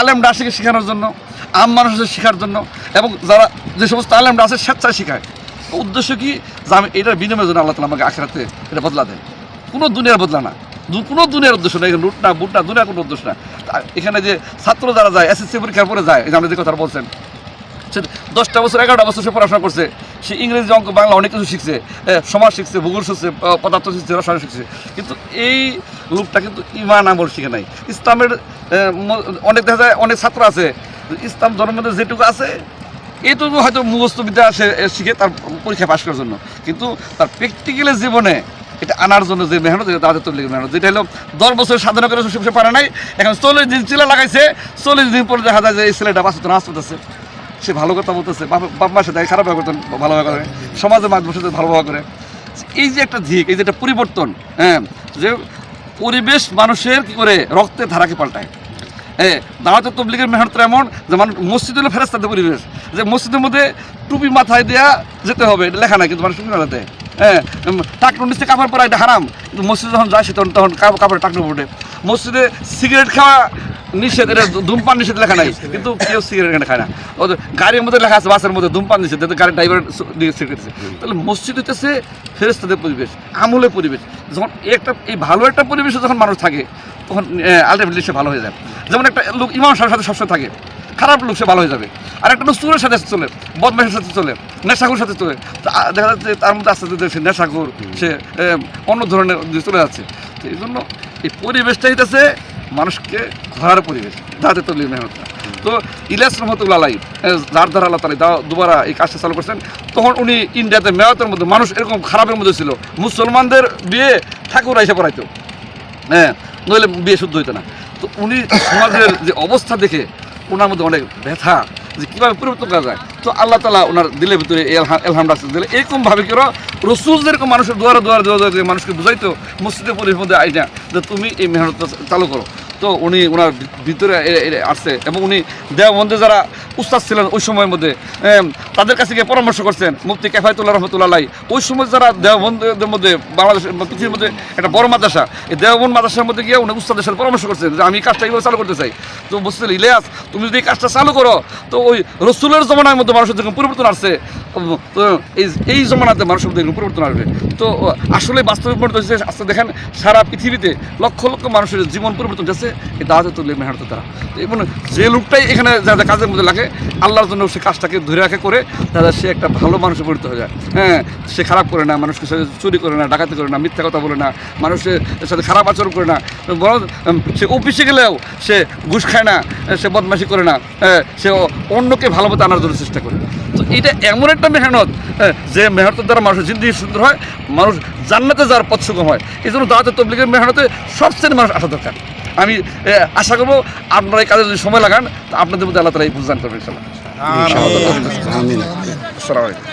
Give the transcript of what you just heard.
আলেম রাশিকে শেখানোর জন্য, আম মানুষের শেখার জন্য, এবং যারা যে সমস্ত আলেমরা আছে স্বেচ্ছায় শেখায়। উদ্দেশ্য কি? যে আমি এটার বিনিময়ের জন্য আল্লাহ তালা আমাকে আখেরাতে এটা বদলা দেয় কোনো দুনিয়ার বদলা না। কোনো দুনিয়ার উদ্দেশ্য না লুট না, বুট না, দুনিয়ার কোনো উদ্দেশ্য না। এখানে যে ছাত্র যারা যায় এসএসসি পরীক্ষার পরে যায়, এই যে আপনি যে কথা বলছেন, সে দশটা বছর, এগারোটা বছর সে পড়াশোনা করছে। সে ইংরেজি অঙ্ক, বাংলা অনেক কিছু শিখছে। সমাজ শিখছে, ভূগোল শিখছে পদার্থ শিখছে, রসায়ন শিখছে। কিন্তু এই লোকটা কিন্তু ইমান আমল শিখে নাই। ইসলামের অনেক দেখা যায়, অনেক ছাত্র আছে। ইসলাম ধর্মের যেটুকু আছে এইটুকু হয়তো মুখস্থ বিদ্যা সে শিখে তার পরীক্ষা পাশ করার জন্য। কিন্তু তার প্র্যাকটিক্যালের জীবনে এটা আনার জন্য যে মেহনত তাদের তবলিগের মেহনত। যেটা হলো, দশ বছর সাধনা করে সে পারে নাই। এখন চল্লিশ দিন চিলা লাগাইছে, চল্লিশ দিন পরে দেখা যায় যে এই ছেলেটা বাঁচতে নাচ করতেছে সে ভালো কথা বলতেছে, বাপ মার সাথে খারাপ ব্যবহার করতেন, ভালো ব্যবহার করে। সমাজের মানুষের সাথে ভালো ব্যবহার করে। এই যে একটা দিক, এই যে একটা পরিবর্তন হ্যাঁ যে পরিবেশ মানুষের কি করে রক্তের ধারাকে পাল্টায়। হ্যাঁ দাওয়াতে তবলিগের মেহনত এমন যে মানুষ, মসজিদ হলো ফেরাস্তাদের পরিবেশ। যে মসজিদের মধ্যে টুপি মাথায় দেয়া যেতে হবে, এটা লেখা নাই, কিন্তু মানুষ টুপি মাথাতে হ্যাঁ টাকনুর নিচে কাপড় পরা এটা হারাম, কিন্তু মসজিদে যখন যায় সে তখন তখন কাপ- কাপড়ে টাকনু ওঠে মসজিদে সিগারেট খাওয়া নিষেধ, এটা ধূমপান নিষেধ লেখা নাই, কিন্তু কেউ সিগারেট এখানে খায় না। ওদের গাড়ির মধ্যে লেখা আছে, বাসের মধ্যে ধূমপান নিষেধ গাড়ির ড্রাইভার সিগারেট তাহলে মসজিদ হইতেছে ফেরেস্তাদের পরিবেশ, আমলের পরিবেশ। যখন একটা, এই ভালো একটা পরিবেশে যখন মানুষ থাকে, তখন আলটিমেটলি সে ভালো হয়ে যায়। যেমন একটা লোক, ইমাম সাহেবের সাথে সবসময় থাকে, খারাপ লোক সে ভালো হয়ে যাবে। আর একটা লোক চুরের সাথে চলে বদমাশের সাথে চলে নেশাখুর সাথে চলে দেখা যাচ্ছে তার মধ্যে আস্তে আস্তে সে সে অন্য ধরনের চলে যাচ্ছে। তো এই জন্য এই পরিবেশটা হইতেছে মানুষকে ঘোরার পরিবেশ যাতে তৈরি মেহনত। তো ইলিয়াস রহমতুল্লাহ আলাই যার দ্বারা আল্লাহ তালা দুবারা এই কাজটা চালু করছেন, তখন উনি ইন্ডিয়াতে মেয়তের মধ্যে, মানুষ এরকম খারাপের মধ্যে ছিল। মুসলমানদের বিয়ে ঠাকুর এসে পড়াইতো। হ্যাঁ নইলে বিয়ে শুদ্ধ হইতো না। তো উনি সমাজের যে অবস্থা দেখে ওনার মধ্যে অনেক ব্যথা, যে কীভাবে পরিবর্তন করা যায়। তো আল্লাহ তালা ওনার দিলের ভিতরে এলহাম রাখতে দিলে এরকমভাবে কেউ রসুল যেরকম মানুষের দুয়ারে দুয়ারে দুয়ারে দুয়ারে মানুষকে বুঝাইতো, মসজিদের পরিবেশ মধ্যে আইনা যে তুমি এই মেহনত চালু করো। তো উনি ওনার ভিতরে আসছে এবং উনি দেওবন্দে যারা উস্তাদ ছিলেন ওই সময়ের মধ্যে তাদের কাছে গিয়ে পরামর্শ করছেন মুফতি কেফায়তুল্লাহ রহমতুল্লাহ ওই সময় যারা দেওবন্দের মধ্যে বাংলাদেশের পৃথিবীর মধ্যে একটা বড় মাদ্রাসা, এই দেওবন্দ মাদ্রাসার মধ্যে গিয়ে উনি উস্তাদের সাথে পরামর্শ করছেন যে আমি কাজটা এইভাবে চালু করতে চাই। তো বুঝতে ইলিয়াস, তুমি যদি এই কাজটা চালু করো, তো ওই রসুলের জমানার মধ্যে মানুষের যখন পরিবর্তন আসছে তো এই এই জমানাতে মানুষের মধ্যে পরিবর্তন আসবে। তো আসলে বাস্তবিক পরিবর্তন হচ্ছে আজকে দেখেন, সারা পৃথিবীতে লক্ষ লক্ষ মানুষের জীবন পরিবর্তন যাচ্ছে, এই দাওয়াতে তুলে মেহনত তারা। এবং যে লোকটাই এখানে যা যা কাজের মধ্যে লাগে, আল্লাহর জন্য সে কাজটাকে ধরে রাখে করে তাহলে সে একটা ভালো মানুষে পরিণত হয়ে যায়। হ্যাঁ সে খারাপ করে না মানুষকে সাথে চুরি করে না ডাকাতি করে না মিথ্যা কথা বলে না মানুষের সাথে খারাপ আচরণ করে না। বরং সে অফিসে গেলেও সে ঘুষ খায় না সে বদমাশি করে না হ্যাঁ, সে অন্যকে ভালো মতো আনার জন্য চেষ্টা করে। তো এটা এমন একটা মেহনত হ্যাঁ, যে মেহনতের দ্বারা মানুষের জিন্দগি সুন্দর হয় মানুষ জান্নাতে যাওয়ার পথ হয়। এই জন্য দাওয়াতে তবলিগের মেহনতে সব শ্রেণির মানুষ আসা দরকার। আমি আশা করব আপনার এই কাজে যদি সময় লাগান তো আপনাদের মধ্যে আল্লাহ তালা এই বুঝান করবেন ইনশাল্লাহ আসসালামু আলাইকুম।